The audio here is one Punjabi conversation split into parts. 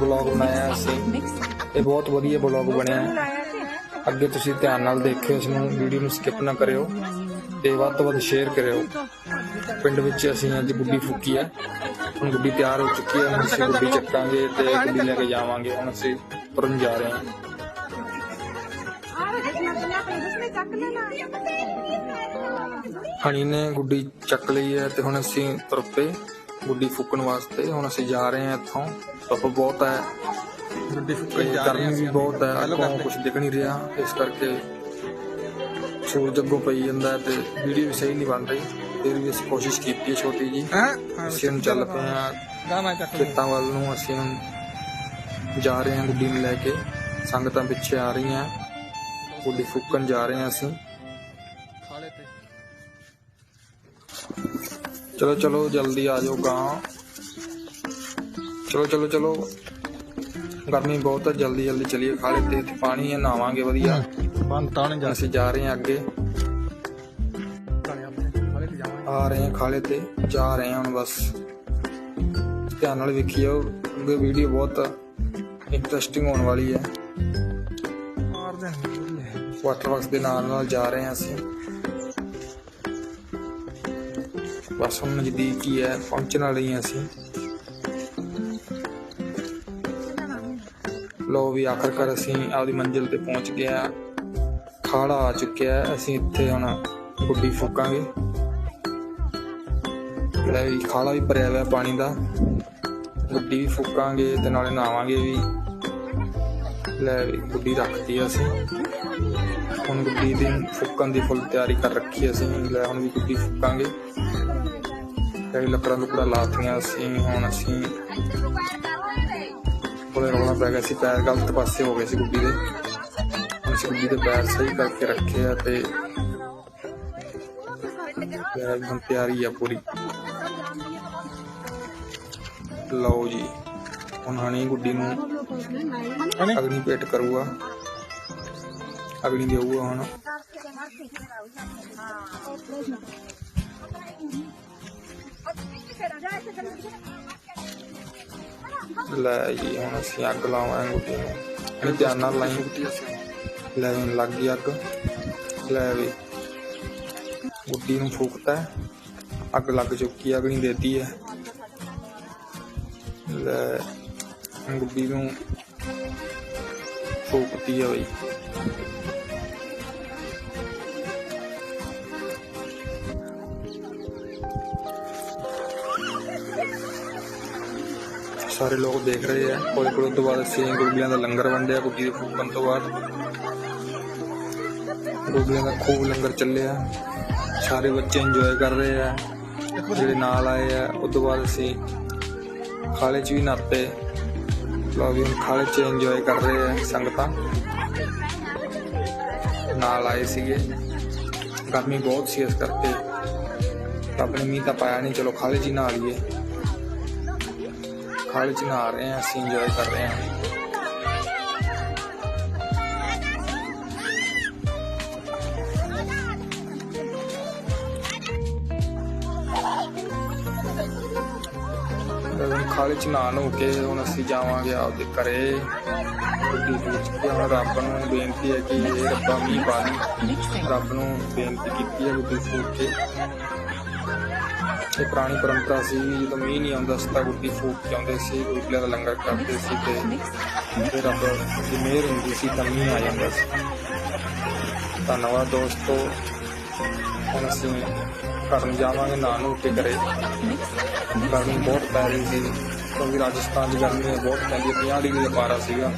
ਬਲੌਗ ਬਣਾਇਆ ਅਸੀਂ ਇਹ ਬਹੁਤ ਵਧੀਆ ਬਲੌਗ ਬਣਿਆ ਅੱਗੇ ਤੁਸੀਂ ਧਿਆਨ ਨਾਲ ਦੇਖਿਓ, ਇਸ ਨੂੰ ਵੀਡੀਓ ਨੂੰ ਸਕਿਪ ਨਾ ਕਰਿਓ ਤੇ ਵੱਧ ਤੋਂ ਵੱਧ ਸ਼ੇਅਰ ਕਰਿਓ। ਪਿੰਡ ਵਿੱਚ ਅਸੀਂ ਅੱਜ ਗੁੱਡੀ ਫੂਕੀ ਹੈ। ਹੁਣ ਗੁੱਡੀ ਤਿਆਰ ਹੋ ਚੁੱਕੀ ਹੈ। ਹੁਣ ਅਸੀਂ ਗੁੱਡੀ ਚੱਕਾਂਗੇ ਤੇ ਗੁੱਡੀ ਲੈ ਕੇ ਜਾਵਾਂਗੇ। ਹੁਣ ਅਸੀਂ ਤੁਰਨ ਜਾ ਰਹੇ ਹਾਂ। ਹਣੀ ਨੇ ਗੁੱਡੀ ਚੱਕ ਲਈ ਹੈ ਤੇ ਹੁਣ ਅਸੀਂ ਤੁਰ ਪਏ। ਗੁੱਡੀ ਫੂਕਣ ਵਾਸਤੇ। ਹੁਣ ਅਸੀਂ ਜਾ ਰਹੇ ਹਾਂ ਇੱਥੋਂ। ਧੁੱਪ ਬਹੁਤ ਹੈ। ਗੱਡੀ ਫੁੱਕਣ ਜਾ ਰਹੇ ਗਰਮੀ ਵੀ ਹਾਂ ਬਹੁਤ ਹੈ। ਅੱਗੋਂ ਕੁਝ ਦਿਖ ਨਹੀਂ ਰਿਹਾ। ਇਸ ਕਰਕੇ ਸੂਰਜ ਅੱਗੋਂ ਪਈ ਜਾਂਦਾ ਤੇ ਵੀਡੀਓ ਵੀ ਸਹੀ ਨਹੀਂ ਬਣ ਰਹੀ। ਫਿਰ ਵੀ ਅਸੀਂ ਕੋਸ਼ਿਸ਼ ਕੀਤੀ ਛੋਟੀ ਜੀ। ਹਾਂ? ਅਸੀਂ ਹੁਣ ਚੱਲ ਪਏ ਹਾਂ। ਖੇਤਾਂ ਵੱਲ ਨੂੰ ਅਸੀਂ ਹੁਣ ਜਾ ਰਹੇ ਹਾਂ ਗੁੱਡੀ ਨੂੰ ਲੈ ਕੇ। ਸੰਗਤਾਂ ਪਿੱਛੇ ਆ ਰਹੀਆਂ। ਗੁੱਡੀ ਫੂਕਣ ਜਾ ਰਹੇ ਹਾਂ ਅਸੀਂ। ਚਲੋ ਚਲੋ ਜਲਦੀ ਆ ਜਾਓ ਗਾਂ। ਚਲੋ ਚਲੋ ਚਲੋ। ਗਰਮੀ ਬਹੁਤ ਹੈ ਜਲਦੀ ਜਲਦੀ ਚਲੀਏ ਖਾਲੇ ਤੇ ਇੱਥੇ ਪਾਣੀ ਹੈ ਨਹਾਵਾਂਗੇ ਵਧੀਆ। ਬੰਦ ਤਾਂ ਨਹੀਂ ਜਾ ਅਸੀਂ ਜਾ ਰਹੇ ਹਾਂ ਅੱਗੇ। ਆ ਰਹੇ ਹਾਂ ਖਾਲੇ ਤੇ ਜਾ ਰਹੇ ਹਾਂ ਹੁਣ ਬਸ। ਧਿਆਨ ਨਾਲ ਵੇਖਿਓ ਕਿਉਂਕਿ ਵੀਡੀਓ ਬਹੁਤ ਇੰਟਰਸਟਿੰਗ ਹੋਣ ਵਾਲੀ ਹੈ। ਵਾਟਰ ਦੇ ਨਾਲ ਨਾਲ ਜਾ ਰਹੇ ਹਾਂ ਅਸੀਂ। ਬਸ ਹੁਣ ਨਜ਼ਦੀਕ ਹੀ ਹੈ ਪਹੁੰਚਣ ਵਾਲੇ ਹਾਂ ਅਸੀਂ। ਲੋ ਵੀ ਆਖਰਕਾਰ ਅਸੀਂ ਆਪਦੀ ਮੰਜ਼ਿਲ ਤੇ ਪਹੁੰਚ ਗਏ ਆ ਖਾੜਾ ਆ ਚੁੱਕਿਆ ਹੈ ਅਸੀਂ ਇੱਥੇ ਹੁਣ ਗੁੱਡੀ ਫੂਕਾਂਗੇ। ਲੈ ਵੀ ਖਾਲਾ ਵੀ ਭਰਿਆ ਹੋਇਆ ਪਾਣੀ ਦਾ। ਗੁੱਡੀ ਵੀ ਫੂਕਾਂਗੇ ਤੇ ਨਾਲੇ ਨਹਾਵਾਂਗੇ ਵੀ। ਲੈ ਗੁੱਡੀ ਰੱਖਤੀ ਆ ਅਸੀਂ। ਹੁਣ ਗੁੱਡੀ ਦੀ ਫੁੱਕਣ ਦੀ ਫੁੱਲ ਤਿਆਰੀ ਕਰ ਰੱਖੀ ਹੈ ਅਸੀਂ। ਲੈ ਹੁਣ ਵੀ ਗੁੱਡੀ ਫੁੱਕਾਂਗੇ। ਕਈ ਲੱਕੜਾਂ ਲੁਕੜਾਂ ਲਾਤੀਆਂ ਅਸੀਂ ਹੁਣ ਅਸੀਂ ਕੋਲੇ ਰੋਣਾ ਪੈ ਗਿਆ ਸੀ, ਪੈਰ ਗਲਤ ਪਾਸੇ ਹੋ ਗਏ ਸੀ ਗੁੱਡੀ ਦੇ। ਅਸੀਂ ਗੁੱਡੀ ਦੇ ਪੈਰ ਸਹੀ ਕਰਕੇ ਰੱਖੇ ਆ ਤੇ ਪੈਰ ਹੁਣ ਤਿਆਰੀ ਆ ਪੂਰੀ। ਲਓ ਜੀ, ਹੁਣ ਹਣੀ ਗੁੱਡੀ ਨੂੰ ਅਗਨੀ ਭੇਟ ਕਰੂਗਾ। ਅਗਨੀ ਦੇਊਗਾ ਹੁਣ। ਲੈ ਜੀ, ਹੁਣ ਅਸੀਂ ਅੱਗ ਲਾਵਾਂਗੇ ਗੁੱਡੀ ਨੂੰ। ਇਹ ਧਿਆਨ ਨਾਲ ਲਾਈ ਗੁੱਡੀ ਅਸੀਂ ਲੈ ਹੁਣ ਲੱਗ ਗਈ ਅੱਗ। ਲੈ ਵੀ। ਗੁੱਡੀ ਨੂੰ ਫੂਕਤਾ ਅੱਗ ਲੱਗ ਚੁੱਕੀ ਹੈ ਅਗਨੀ ਦੇਤੀ ਹੈ। ਲੈ ਗੁੱਡੀ ਨੂੰ ਫੂਕਤੀ ਹੈ ਬਈ। ਸਾਰੇ ਲੋਕ ਦੇਖ ਰਹੇ ਆ। ਕੋਲੇ ਕੋਲੇ ਤੋਂ ਬਾਅਦ ਅਸੀਂ ਗੁੱਡੀਆਂ ਦਾ ਲੰਗਰ ਵੰਡਿਆ ਗੁੱਡੀ ਦੇ ਫੂਕਣ ਤੋਂ ਬਾਅਦ। ਗੁੱਡੀਆਂ ਦਾ ਖੂਬ ਲੰਗਰ ਚੱਲਿਆ। ਸਾਰੇ ਬੱਚੇ ਇੰਜੋਏ ਕਰ ਰਹੇ ਆ। ਜਿਹੜੇ ਨਾਲ ਆਏ ਆ ਉਸ ਤੋਂ ਬਾਅਦ ਅਸੀਂ ਖਾਲੇ 'ਚ ਵੀ ਨਾਤੇ ਲੋਕ ਖਾਲੇ 'ਚ ਇੰਜੋਏ ਕਰ ਰਹੇ ਆ ਸੰਗਤਾਂ। ਨਾਲ ਆਏ ਸੀਗੇ। ਗਰਮੀ ਬਹੁਤ ਸੀ ਇਸ ਕਰਕੇ। ਆਪਣੇ ਮੀਂਹ ਤਾਂ ਪਾਇਆ ਨਹੀਂ। ਚਲੋ ਖਾਲੇ 'ਚ ਹੀ ਨਹਾ ਲਈਏ। ਖਾਲ 'ਚ ਨਹਾ ਰਹੇ ਆ ਅਸੀਂ ਇੰਜੋਏ ਕਰ ਰਹੇ ਹਾਂ। ਖਾਲੇ 'ਚ ਨਾ ਨੋ ਕੇ, ਹੁਣ ਅਸੀਂ ਜਾਵਾਂਗੇ ਆਪਦੇ ਘਰੇ। ਗੱਡੀ ਵਿੱਚ ਤੇ ਹੁਣ ਰੱਬ ਨੂੰ ਬੇਨਤੀ ਹੈ ਕਿ ਇਹ ਰੱਬਾ ਮੀਂਹ ਪਾ ਦੇ ਰੱਬ ਨੂੰ ਬੇਨਤੀ ਕੀਤੀ ਹੈ ਗੁੱਡੀ ਫੂਕ ਕੇ ਇਹ ਪੁਰਾਣੀ ਪਰੰਪਰਾ ਸੀ, ਜਦੋਂ ਮੀਂਹ ਨਹੀਂ ਆਉਂਦਾ ਸੀ ਤਾਂ ਗੁੱਡੀ ਫੂਕ ਕੇ ਆਉਂਦੇ ਸੀ, ਗੁੱਡੀਆਂ ਦਾ ਲੰਗਰ ਕਰਦੇ ਸੀ ਤੇ ਫਿਰ ਰੱਬ ਦੀ ਮਿਹਰ ਹੁੰਦੀ ਸੀ ਤਾਂ ਮੀਂਹ ਆ ਜਾਂਦਾ ਸੀ। ਧੰਨਵਾਦ ਦੋਸਤੋ, ਹੁਣ ਅਸੀਂ ਘਰ ਨੂੰ ਜਾਵਾਂਗੇ ਨਾ ਨੂੰ ਕੇ ਕਰੇ ਗਰਮੀ ਬਹੁਤ ਪੈ ਰਹੀ ਸੀ, ਕਿਉਂਕਿ ਰਾਜਸਥਾਨ ਦੀ ਗਰਮੀ ਬਹੁਤ ਪੈਂਦੀ ਹੈ 50 ਡਿਗਰੀ ਦਾ ਪਾਰਾ ਸੀਗਾ।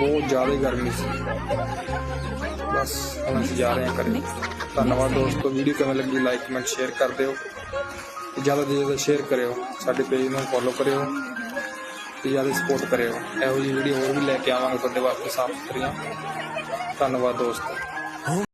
ਬਹੁਤ ਜ਼ਿਆਦਾ ਗਰਮੀ ਸੀ। ਬਸ, ਹੁਣ ਅਸੀਂ ਜਾ ਰਹੇ ਹਾਂ ਘਰੇ। ਧੰਨਵਾਦ ਦੋਸਤੋ ਵੀਡੀਓ ਕਿਵੇਂ ਲੱਗੀ ਲਾਈਕ ਕਮੈਂਟ ਸ਼ੇਅਰ ਕਰ ਦਿਓ। ਤੇ ਜ਼ਿਆਦਾ ਤੋਂ ਜ਼ਿਆਦਾ ਸ਼ੇਅਰ ਕਰਿਓ। ਸਾਡੇ ਪੇਜ ਨੂੰ ਫੋਲੋ ਕਰਿਓ ਤੇ ਜ਼ਿਆਦਾ ਸਪੋਰਟ ਕਰਿਓ। ਇਹੋ ਜਿਹੀ ਵੀਡੀਓ ਹੋਰ ਵੀ ਲੈ ਕੇ ਆਵਾਂਗੇ ਤੁਹਾਡੇ ਵਾਸਤੇ ਸਾਫ਼ ਸੁਥਰੀਆਂ ਧੰਨਵਾਦ ਦੋਸਤੋ।